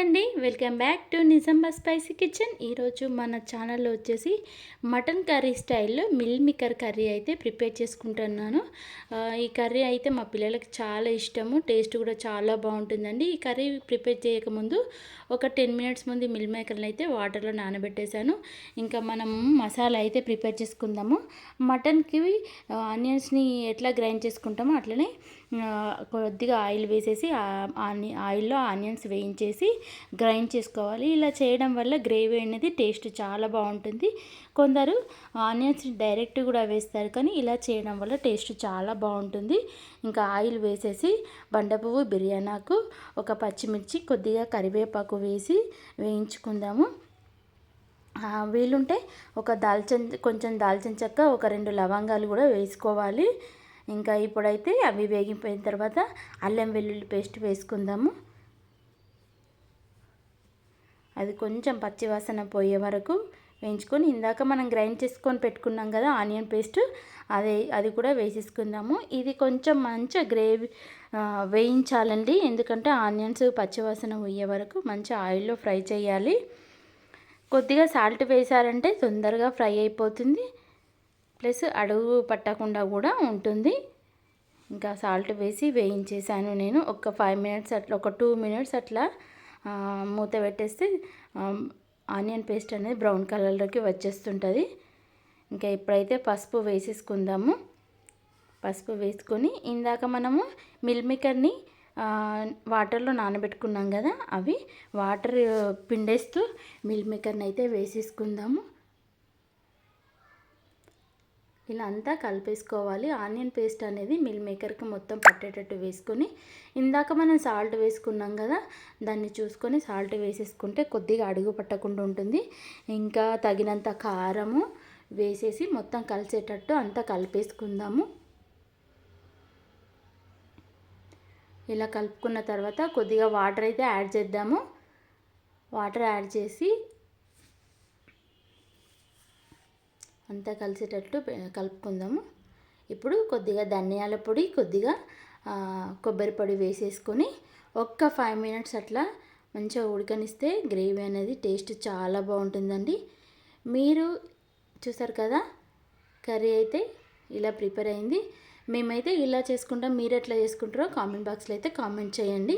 in అండి. Welcome back to నిజాంబా spicy kitchen. ఈరోజు మన ఛానల్లో వచ్చేసి మటన్ కర్రీ స్టైల్లో మిల్ మికర్ కర్రీ అయితే ప్రిపేర్ చేసుకుంటున్నాను. ఈ కర్రీ అయితే మా పిల్లలకి చాలా ఇష్టము. టేస్ట్ కూడా చాలా బాగుంటుందండి. ఈ కర్రీ ప్రిపేర్ చేయకముందు ఒక టెన్ మినిట్స్ ముందు మిల్ మేకర్ని అయితే వాటర్లో నానబెట్టేశాను. ఇంకా మనం మసాలా అయితే ప్రిపేర్ చేసుకుందాము. మటన్కి ఆనియన్స్ని ఎట్లా గ్రైండ్ చేసుకుంటామో అట్లనే కొద్దిగా ఆయిల్ వేసేసి ఆని ఆయిల్లో ఆనియన్స్ వేయించేసి గ్రైండ్ చేసుకోవాలి. ఇలా చేయడం వల్ల గ్రేవీ అనేది టేస్ట్ చాలా బాగుంటుంది. కొందరు ఆనియన్స్ డైరెక్ట్ కూడా వేస్తారు కానీ ఇలా చేయడం వల్ల టేస్ట్ చాలా బాగుంటుంది. ఇంకా ఆయిల్ వేసేసి బండపువ్వు బిర్యానాకు ఒక పచ్చిమిర్చి కొద్దిగా కరివేపాకు వేసి వేయించుకుందాము. వీలుంటే ఒక దాల్చిన కొంచెం దాల్చిన చెక్క ఒక రెండు లవంగాలు కూడా వేసుకోవాలి. ఇంకా ఇప్పుడైతే అవి వేగిపోయిన తర్వాత అల్లం వెల్లుల్లి పేస్ట్ వేసుకుందాము. అది కొంచెం పచ్చివాసన పోయే వరకు వేయించుకొని ఇందాక మనం గ్రైండ్ చేసుకొని పెట్టుకున్నాం కదా ఆనియన్ పేస్ట్ అదే అది కూడా వేసేసుకుందాము. ఇది కొంచెం మంచిగా గ్రేవీ వేయించాలండి. ఎందుకంటే ఆనియన్స్ పచ్చివాసన పోయే వరకు మంచి ఆయిల్లో ఫ్రై చేయాలి. కొద్దిగా సాల్ట్ వేసారంటే తొందరగా ఫ్రై అయిపోతుంది. ప్లస్ అడుగు పట్టకుండా కూడా ఉంటుంది. ఇంకా సాల్ట్ వేసి వేయించేసాను నేను. ఒక ఫైవ్ మినిట్స్ అట్లా ఒక టూ మినిట్స్ అట్లా మూత పెట్టేస్తే ఆనియన్ పేస్ట్ అనేది బ్రౌన్ కలర్లోకి వచ్చేస్తుంటుంది. ఇంకా ఇప్పుడైతే పసుపు వేసేసుకుందాము. పసుపు వేసుకొని ఇందాక మనము మిల్ మేకర్ని వాటర్లో నానబెట్టుకున్నాం కదా అవి వాటర్ పిండేస్తూ మిల్ మేకర్ని అయితే వేసేసుకుందాము. ఇలా అంతా కలిపేసుకోవాలి. ఆనియన్ పేస్ట్ అనేది మిల్ మేకర్కి మొత్తం పట్టేటట్టు వేసుకొని ఇందాక మనం సాల్ట్ వేసుకున్నాం కదా దాన్ని చూసుకొని సాల్ట్ వేసేసుకుంటే కొద్దిగా అడుగు పట్టకుండా ఉంటుంది. ఇంకా తగినంత కారము వేసేసి మొత్తం కలిసేటట్టు అంతా కలిపేసుకుందాము. ఇలా కలుపుకున్న తర్వాత కొద్దిగా వాటర్ అయితే యాడ్ చేద్దాము. వాటర్ యాడ్ చేసి అంతా కలిసేటట్టు కలుపుకుందాము. ఇప్పుడు కొద్దిగా ధనియాల పొడి కొద్దిగా కొబ్బరి పొడి వేసేసుకొని ఒక్క ఫైవ్ మినిట్స్ అట్లా మంచిగా ఉడకనిస్తే గ్రేవీ అనేది టేస్ట్ చాలా బాగుంటుందండి. మీరు చూసారు కదా కర్రీ అయితే ఇలా ప్రిపేర్ అయింది. మేమైతే ఇలా చేసుకుంటాం మీరు ఎట్లా చేసుకుంటారో కామెంట్ బాక్స్లో అయితే కామెంట్ చేయండి.